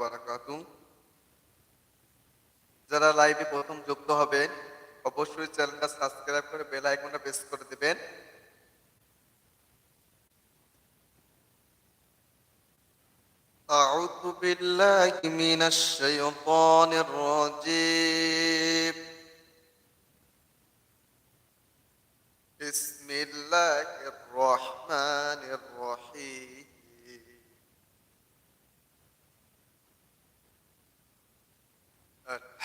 বারাকাতু যারা লাইভে প্রথম যুক্ত হবেন অবশ্যই চ্যানেলটা সাবস্ক্রাইব করে বেল আইকনটা প্রেস করে দিবেন أعوذ بالله من الشيطان الرجيم بسم الله الرحمن الرحيم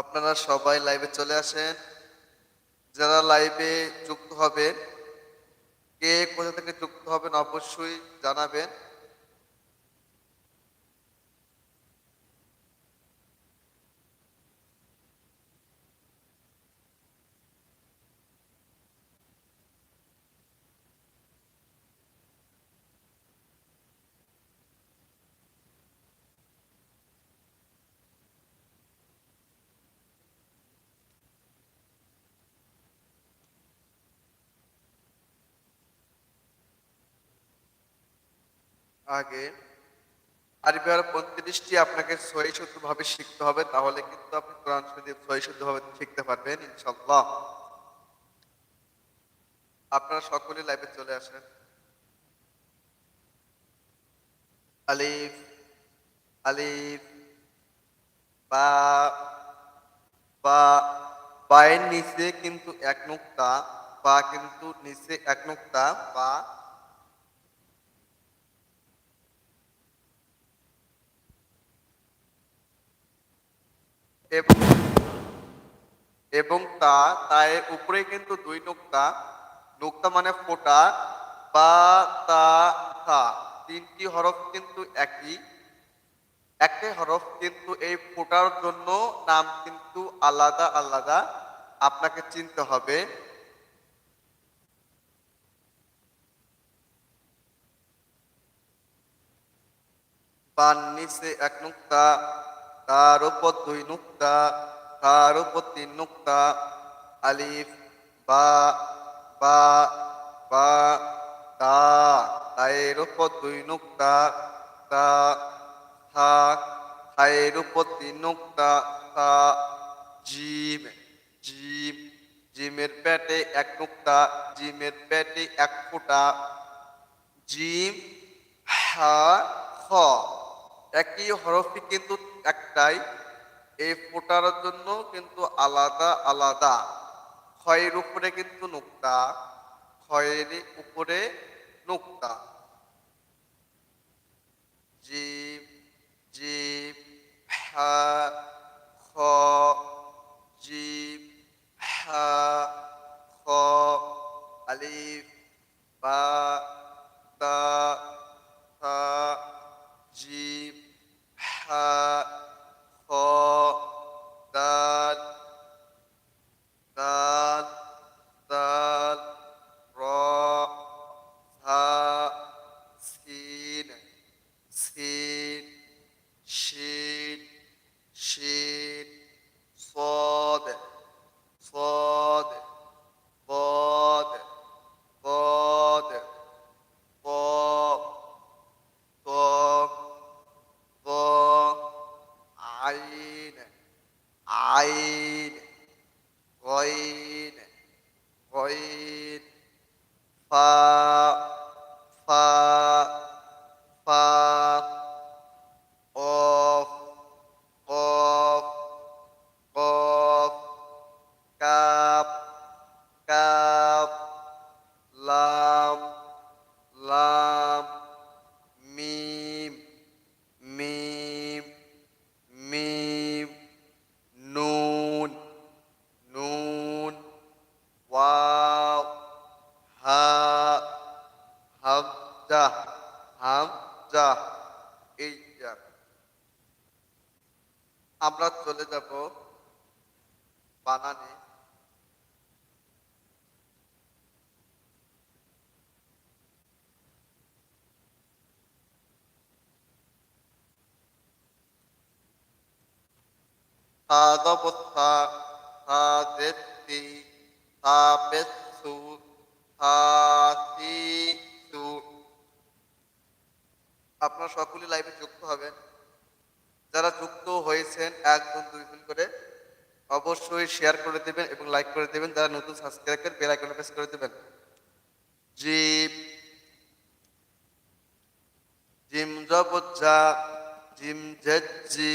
আপনারা সবাই লাইভে চলে আসেন। যারা লাইভে যুক্ত হবেন, কে কোথা থেকে যুক্ত হবেন অবশ্যই জানাবেন। আগে আরবি আর পঁয়ত্রিশটি আপনাকে সহি শুদ্ধ ভাবে শিখতে হবে, তাহলে কিন্তু আপনি কোরআন শরীফ সহি শুদ্ধ ভাবে শিখতে পারবেন ইনশাল্লাহ আপনারা সকলে লাইভে চলে আসেন। আলিফ আলিফ, বা বা, বায়ের নিচে কিন্তু এক নুক্তা, বা কিন্তু নিচে এক নুক্তা, বা এবং তা তায়ের উপরে কিন্তু দুই নোক্তা নোক্তা মানে ফোটা বা তা তা। তিনটি হরফ কিন্তু একই। একটাই হরফ কিন্তু এই ফোটার জন্য নাম কিন্তু আলাদা আলাদা। আপনাকে চিনতে হবে। বান নিচে এক নুক্তা তার উপর দুই নুক্তা, তার উপর তিন নুক্তা, আলিফ, বা বা বা, তা, তায়ের উপর দুই নুক্তা, তা, থা, থায়ের উপর তিন নুক্তা তা জিম জিম, জিমের পেটে এক নুক্তা, জিমের পেটে এক ফোঁটা, জিম, হা, খ। একই হরফই কিন্তু একটাই। এই ফোটার জন্য কিন্তু আলাদা আলাদা। ক্ষয়ের উপরে কিন্তু নুক্তা, ক্ষয়ের উপরে নুক্তা। জিম জিম, হা, খ, জিম, হা, খ, আলিফ, বা, তা জিম হা খ দাল দাল দাল র সি সু আপনারা সকলে লাইভে যুক্ত হবেন। যারা যুক্ত হয়েছেন একজন দুইজন করে, অবশ্যই শেয়ার করে দেবেন এবং লাইক করে দেবেন। যারা নতুন সাবস্ক্রাইবার বেল আইকনে প্রেস করে দেবেন। জিপ জিম জবজ্জা জিম জজ্জি,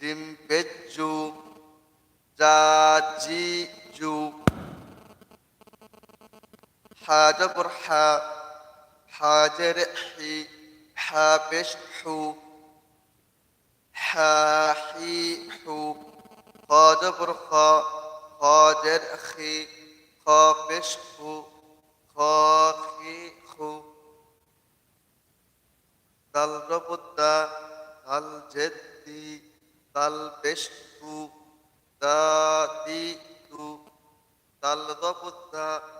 জিম পেজ্জু জা জি জু حاجة برحا حاجة رحي حابشحو حاحيحو قاد برخا قاد رخي قابشحو قاخيخو. قلب بدا الجدي قلبشتو داديتو قل بدا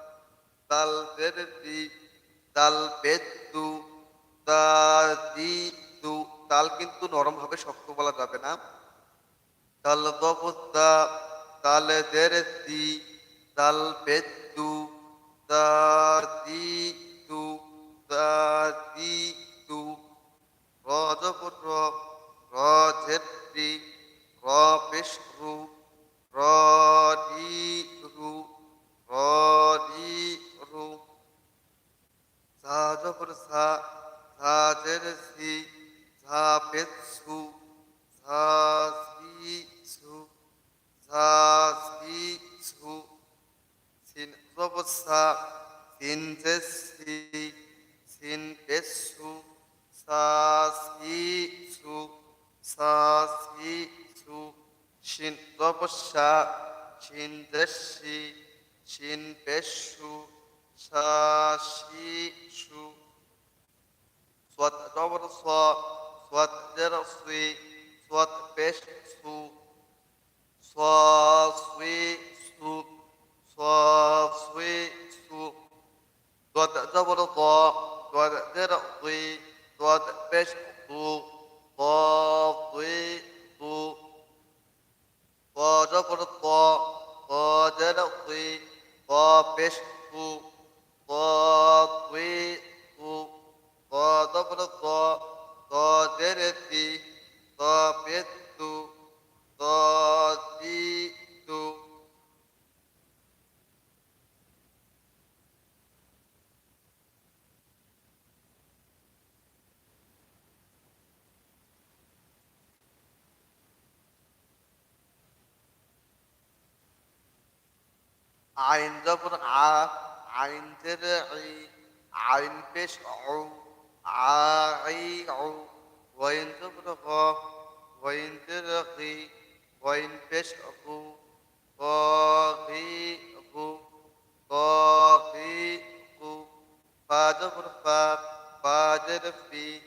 খা খি খু দাল রবুদ্দা দাল জেদ্দি দাল পেশতু দা দি তু দাল রবুদ্দা দাল জেদ্দি দাল পেদ্দু দা দি। তাল কিন্তু নরম ভাবে শক্ত বলা যাবে না। তাল জেদ্দি দাল পেদ্দু দা দি, তু দা দি, তু রজবর রজেরি রবিষ্ণু রু 사 진대시 진배수 사시수 수왓 더버서 수왓 데러스위 수왓 배수 عين دبر ع عين ترعي عين فيش عو وين دبر غ وين ترقي وين فيش غو غاقي غو غاقي غو فادر في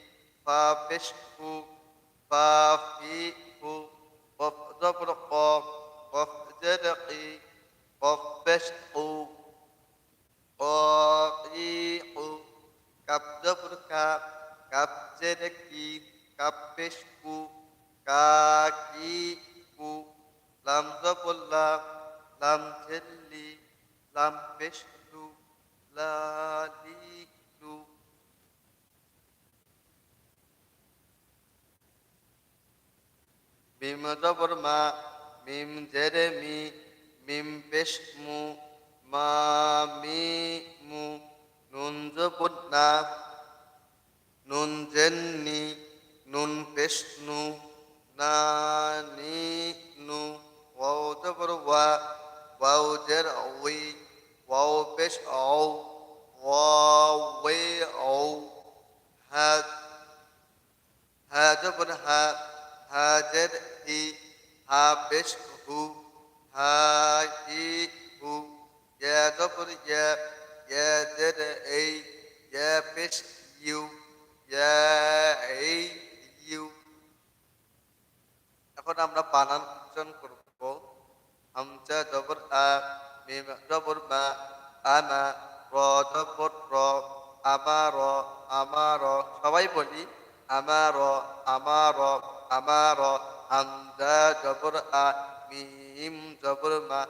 فابش غو فافي غو وفدبر قاف وفدرقي وفشقوا وقيعوا كبدبركا كبجركي كبشكو كاكيكو لم زبلا لم جلي لم بشلو لاليلو بمدبر ما ميم جرمي মিম পেশ মু, মা মি মু, নুন জপুটনা নুন জেননি নুন পেশ নু, না নি নু, ওয়াও জবর ওয়া, ওয়াও জের ওই, ওয়াও পেশ আও ওয়াও ওয়ে আও হা হা জবর হা হা জের ই, হা পেশ হু Amaro, Amaro, Amaro, Amda Jabur A, মিম জবর মা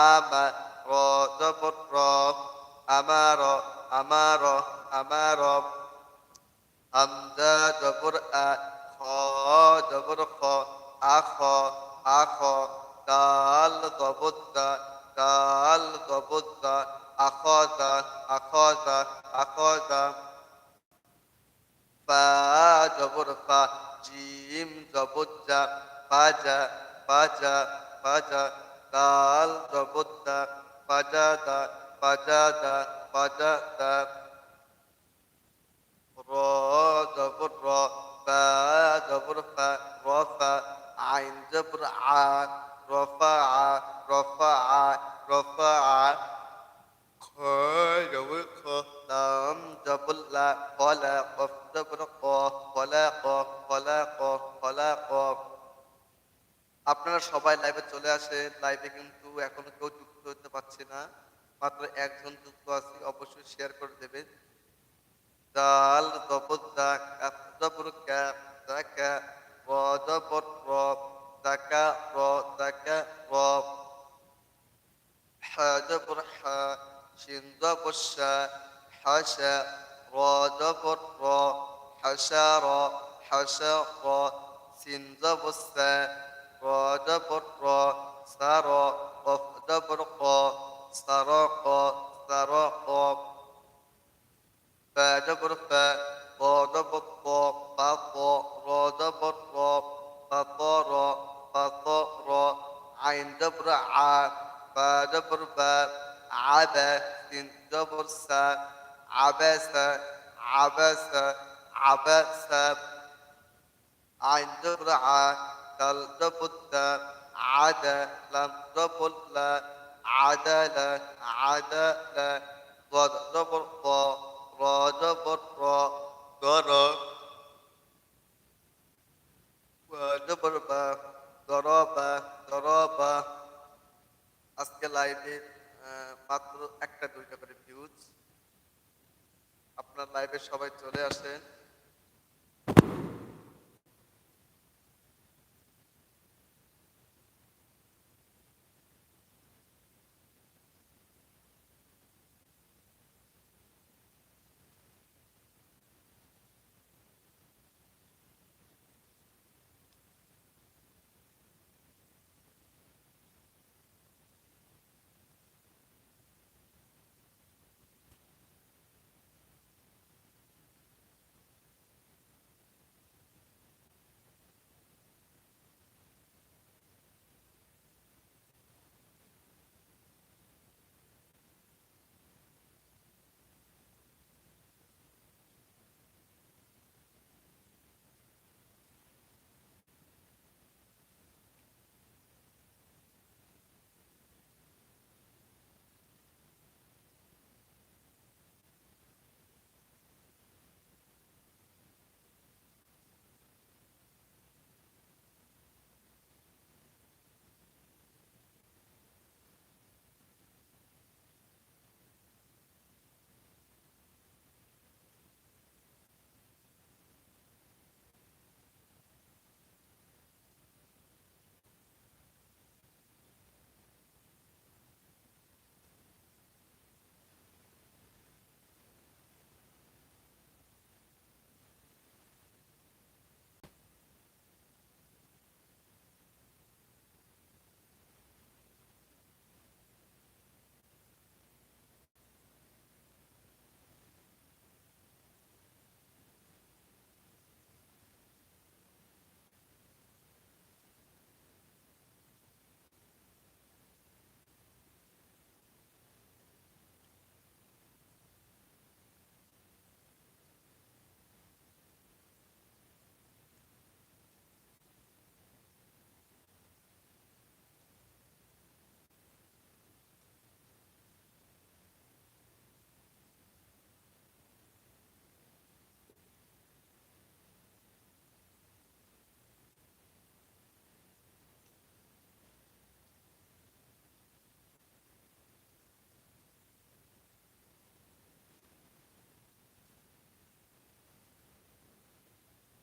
আমা র জবর র আমার আমার আমার হামজা জবর আ খ জবর খ আখ আখ দাল দবদ্দা দাল দবদ্দা আখদা আখদা আখদা ফা জবর ফা জিম জবজ্জা ফাজা ফাজা পাজা দাল জবদ্দা পাজাদা পাজাদা পাজাদা। র, জবর র বা জবর ফা রফা আইন জবর আ রফা আ রফা আ রফা আ সবাই লাইভে চলে আসে। লাইভে কিন্তু এখনও কেউ যুক্ত হতে পারছে না। মাত্র একজন যুক্ত আছে, অবশ্যই শেয়ার করে দেবেন দাল দবর দাকা র, জবর র দাকা র দাকা র। হা হা শিন হাশা র, জবর র হাশা র হাশা র সিন সা قاد برا سرا قفد برقا سراقا سراقا. فاد برفا قاد بطا قطا راد برا قطارا قطارا عين دبر عا فاد با عبا سن دبر سا عباسا عباسا عباسا. عين دبر عا دل جبر دا عدا لم جبر لا عدل عدل ضد جبر ضا را جبر را ضرا وجبر با ضربا ضربا আজকে লাইভে মাত্র একটা দুইটা করে ভিউজ আপনার লাইভে সবাই চলে আসেন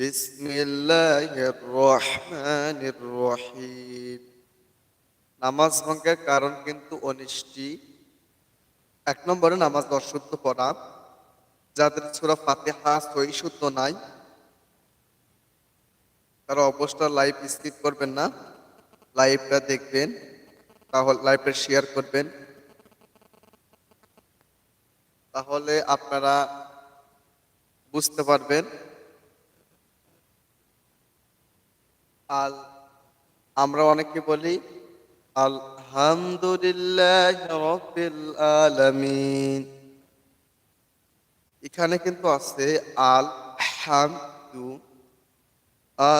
بسم الله الرحمن الرحيم নামাজ ভঙ্গের কারণ কিন্তু অনিষ্টি এক নম্বরে নামাজ অশুদ্ধ পড়া যাদের সুরা ফাতেহা সহি শুদ্ধ নাই তারা অবশ্যই লাইভ স্কিপ করবেন না লাইভটা দেখবেন তাহলে লাইভটা শেয়ার করবেন তাহলে আপনারা বুঝতে পারবেন আল আমরা অনেকে বলি আলহামদুলিল্লাহ রবিল আলামিন। এখানে কিন্তু আছে আল হামদু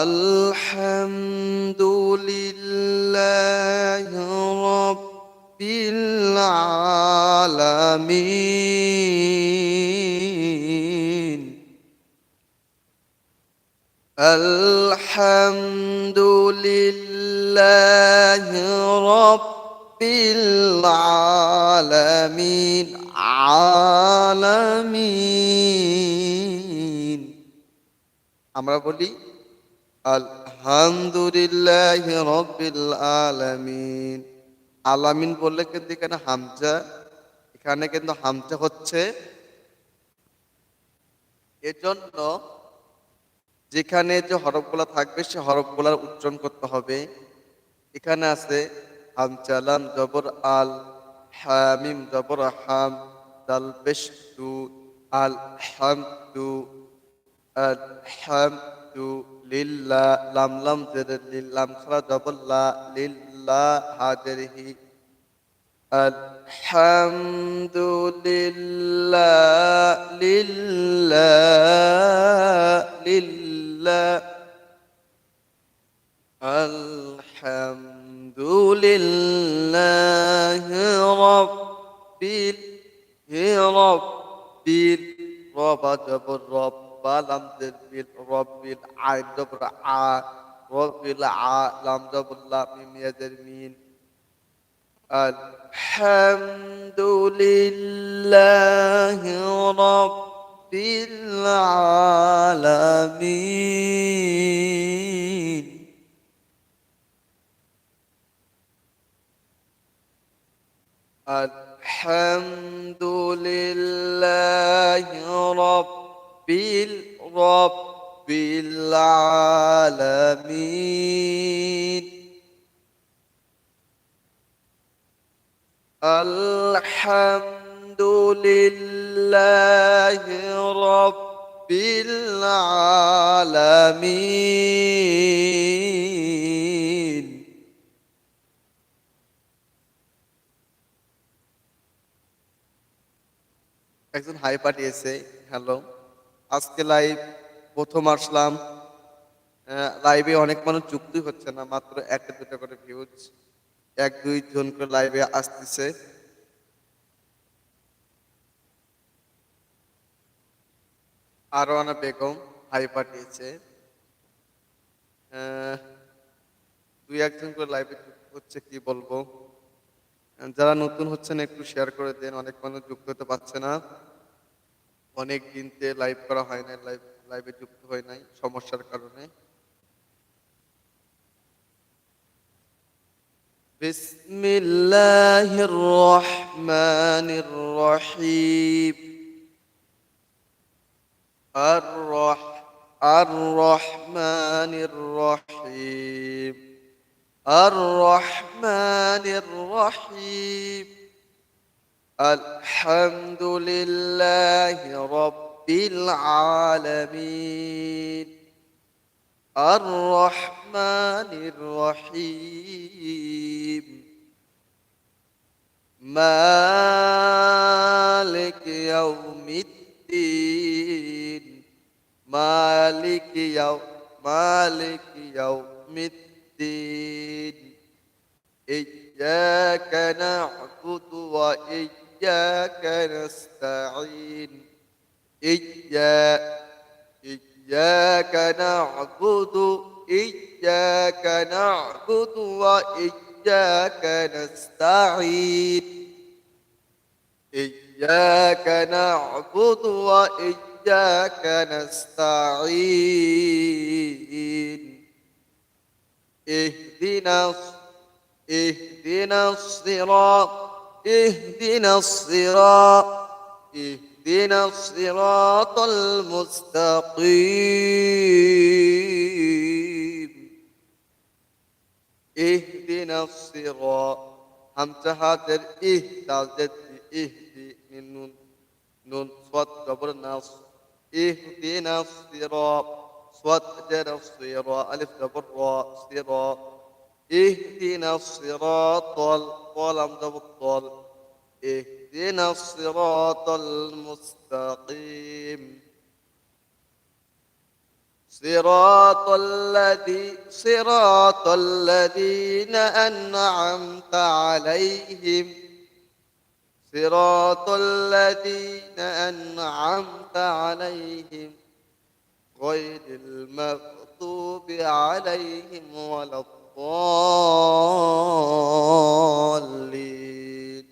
আলহামদুলিল্লাহ আলামিন। الحمد لله رب العالمين عالمين আমরা বলি আলহামদুলিল্লাহ রব্বিল আলামিন আলামিন বললে কিন্তু এখানে হামজা এখানে কিন্তু হামজা হচ্ছে এজন্য যেখানে যে হরফগুলা থাকবে, সে হরফগুলার উচ্চারণ করতে হবে। এখানে আছে হামচালাম জবর আল, হামিম জবর হাম, দাল বেশু আল হাম হামদু আল হামদু লিল্লা লাম লাম জের লিল্লাম খারা জবর লা লিল্লা হাজরিহি الحمد لله لله لله الحمد لله رب رب رب جبر رب لم جبر رب العين جبر ع رب الع لم جبر لا الحمد لله رب العالمين. الحمد لله رب رب العالمين. الحمد لله رب العالمين একজন হাই পাঠিয়েছে হ্যালো আজকে লাইভ প্রথম আসলাম লাইভে অনেক মানুষ যুক্তই হচ্ছে না মাত্র একটা দুটো করে ভিউজ এক দুই জন করে লাইভে আসতেছে। আরোয়ানা বেগম হাই পাঠিয়েছে। দুই একজন করে লাইভে হচ্ছে, কি বলব? যারা নতুন হচ্ছেন, একটু শেয়ার করে দেন, অনেক মানুষ যুক্ত হতে পারছে না। অনেক দিনতে লাইভ করা হয় নাই লাইভ লাইভে যুক্ত হয় নাই সমস্যার কারণে। بسم الله الرحمن الرحيم. الرح الرحمن الرحيم. الرحمن الرحيم. الحمد لله رب العالمين. الرحمن الرحيم. مالك يوم الدين. مالك يوم مالك يوم الدين. إياك نعبد وإياك نستعين. إياك إياك نعبد إياك نعبد وإياك نستعين. إياك نعبد وإياك نستعين. اهدنا اهدنا الصراط اهدنا الصراط. اهدنا الصراط المستقيم. اهدنا الصراط. همزة هاتر إه تازدد اهدي من نون نون صوت قبر الناس اهدنا الصراط. صوت جر الصراط. ألف قبر راء صراط. اهدنا الصراط. القلم ضبط اهدنا الصراط المستقيم. صراط الذي صراط الذين أنعمت عليهم. صراط الذين أنعمت عليهم. غير المغضوب عليهم ولا الضالين.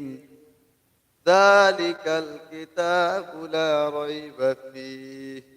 ميم ذلك الكتاب لا ريب فيه.